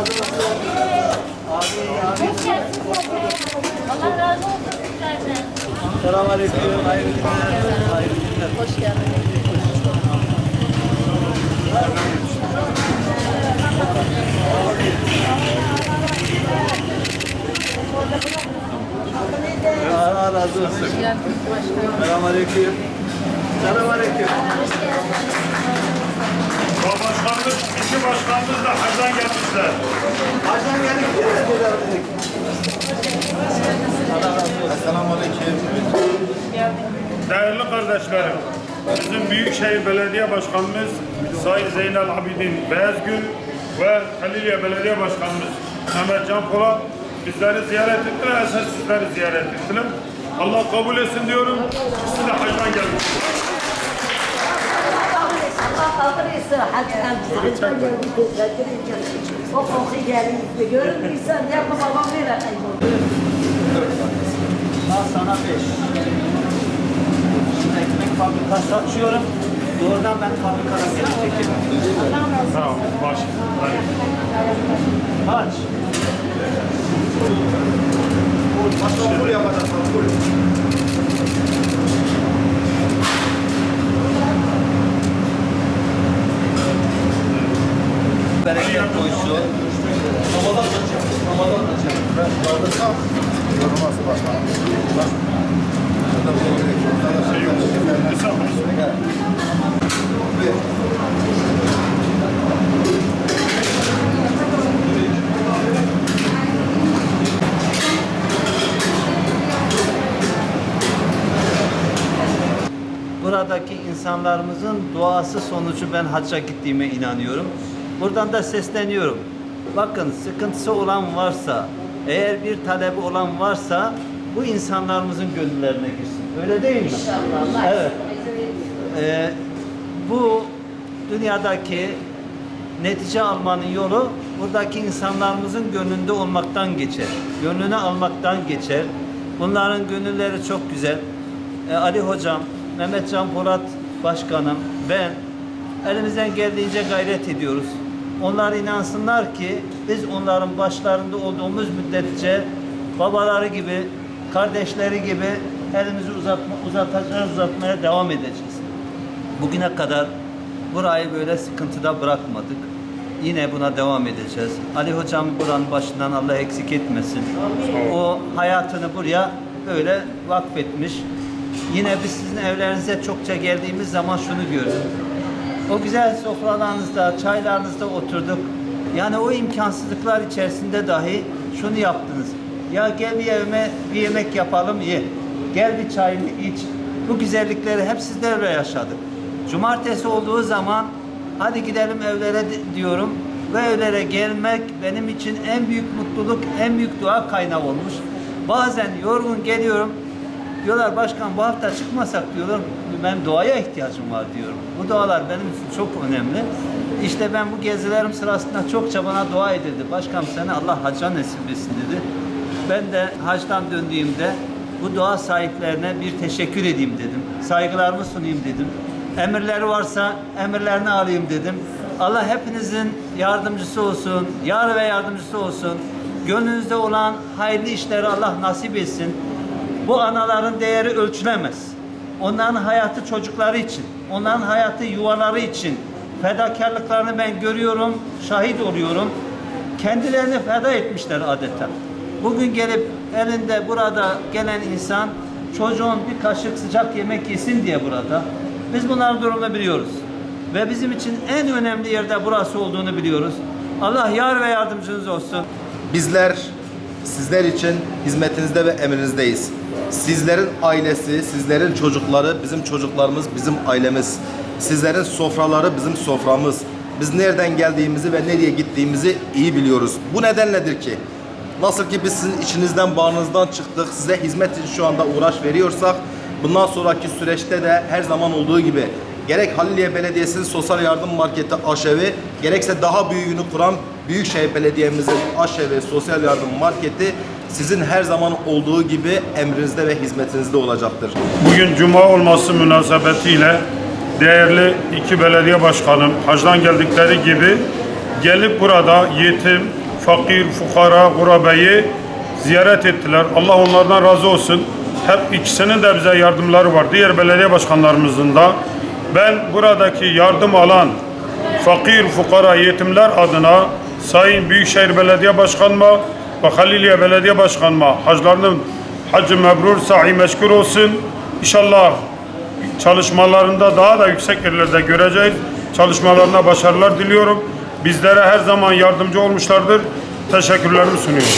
Allah razı olsun sizlerden. Selamun Aleyküm. Hayırlı günler. Hayırlı günler. Hoş geldiniz. Allah razı olsun. Selamünaleyküm. Selamünaleyküm. Hoş geldiniz başkanımız, iki başkanımız da hacdan gelmişler. Hacdan geldik. Selamünaleyküm. Değerli kardeşlerim, bizim Büyükşehir Belediye Başkanımız Sayın Zeynel Abidin Beyazgül ve Haliliye Belediye Başkanımız Mehmet Can Polat bizleri ziyaret ettiler, esas sizleri ziyaret ettiler. Allah kabul etsin diyorum. Siz de hacdan gelmişsiniz. Kaldırırsa hacdan hacdan geldik dediler. O koku geldi. Görüntüysen ne yapma babam bir kayboldu. Al sana beş. Şimdi ekmek fabrikası açıyorum. Doğrudan ben fabrikadan gelip çekiyorum. Tamam, baş. Hadi. Kaç? Başkan full yapacağız. Full. Bereket koysun. Ramadan açacağım. Ramadan açacağım. Yok. Kısa konuşun. Bir. Buradaki insanlarımızın duası sonucu ben hacca gittiğime inanıyorum. Buradan da sesleniyorum. Bakın sıkıntısı olan varsa, eğer bir talebi olan varsa bu insanlarımızın gönüllerine girsin. Öyle değil mi? İnşallah. Evet. Ee, bu dünyadaki netice almanın yolu buradaki insanlarımızın gönlünde olmaktan geçer. Gönlünü almaktan geçer. Bunların gönülleri çok güzel. Ee, Ali Hocam, Mehmet Can Polat Başkanım, ben elimizden geldiğince gayret ediyoruz. Onlar inansınlar ki biz onların başlarında olduğumuz müddetçe babaları gibi, kardeşleri gibi elimizi uzatma, uzatacağız, uzatmaya devam edeceğiz. Bugüne kadar burayı böyle sıkıntıda bırakmadık. Yine buna devam edeceğiz. Ali hocam buranın başından Allah eksik etmesin. O hayatını buraya böyle vakfetmiş. Yine biz sizin evlerinize çokça geldiğimiz zaman şunu gördük. O güzel sofralarınızda, çaylarınızda oturduk. Yani o imkansızlıklar içerisinde dahi şunu yaptınız. Ya gel bir evime bir yemek yapalım ye. Gel bir çayını iç. Bu güzellikleri hep sizlerle yaşadık. Cumartesi olduğu zaman hadi gidelim evlere di- diyorum. Ve evlere gelmek benim için en büyük mutluluk, en büyük dua kaynağı olmuş. Bazen yorgun geliyorum. Diyorlar başkan bu hafta çıkmasak diyorlar. Ben duaya ihtiyacım var diyorum. Bu dualar benim için çok önemli. İşte ben bu gezilerim sırasında çokça bana dua edildi. Başkan seni Allah hacca nasip etsin dedi. Ben de hacdan döndüğümde bu dua sahiplerine bir teşekkür edeyim dedim. Saygılarımı sunayım dedim. Emirleri varsa emirlerini alayım dedim. Allah hepinizin yardımcısı olsun, yar ve yardımcısı olsun. Gönlünüzde olan hayırlı işleri Allah nasip etsin. Bu anaların değeri ölçülemez. Onların hayatı çocukları için, onların hayatı yuvaları için fedakarlıklarını ben görüyorum, şahit oluyorum. Kendilerini feda etmişler adeta. Bugün gelip elinde burada gelen insan çocuğun bir kaşık sıcak yemek yesin diye burada. Biz bunların durumunu biliyoruz. Ve bizim için en önemli yerde burası olduğunu biliyoruz. Allah yar ve yardımcınız olsun. Bizler sizler için hizmetinizde ve emrinizdeyiz. Sizlerin ailesi, sizlerin çocukları bizim çocuklarımız, bizim ailemiz. Sizlerin sofraları bizim soframız. Biz nereden geldiğimizi ve nereye gittiğimizi iyi biliyoruz. Bu nedenledir ki nasıl ki biz sizin içinizden, bağınızdan çıktık, size hizmet için şu anda uğraş veriyorsak bundan sonraki süreçte de her zaman olduğu gibi gerek Haliliye Belediyesi'nin sosyal yardım marketi aşevi gerekse daha büyüğünü kuran Büyükşehir Belediye'mizin aşevi sosyal yardım marketi sizin her zaman olduğu gibi emrinizde ve hizmetinizde olacaktır. Bugün cuma olması münasebetiyle değerli iki belediye başkanım hacdan geldikleri gibi gelip burada yetim, fakir, fukara, gurabeyi ziyaret ettiler. Allah onlardan razı olsun. hep ikisinin de bize yardımları var. Diğer belediye başkanlarımızın da. Ben buradaki yardım alan fakir, fukara, yetimler adına Sayın Büyükşehir Belediye Başkanıma ve Haliliye Belediye Başkanıma haclarının hacı mebrur, sahi meşgul olsun. İnşallah çalışmalarında daha da yüksek yerlerde göreceğiz. Çalışmalarına başarılar diliyorum. Bizlere her zaman yardımcı olmuşlardır. Teşekkürlerimi sunuyorum.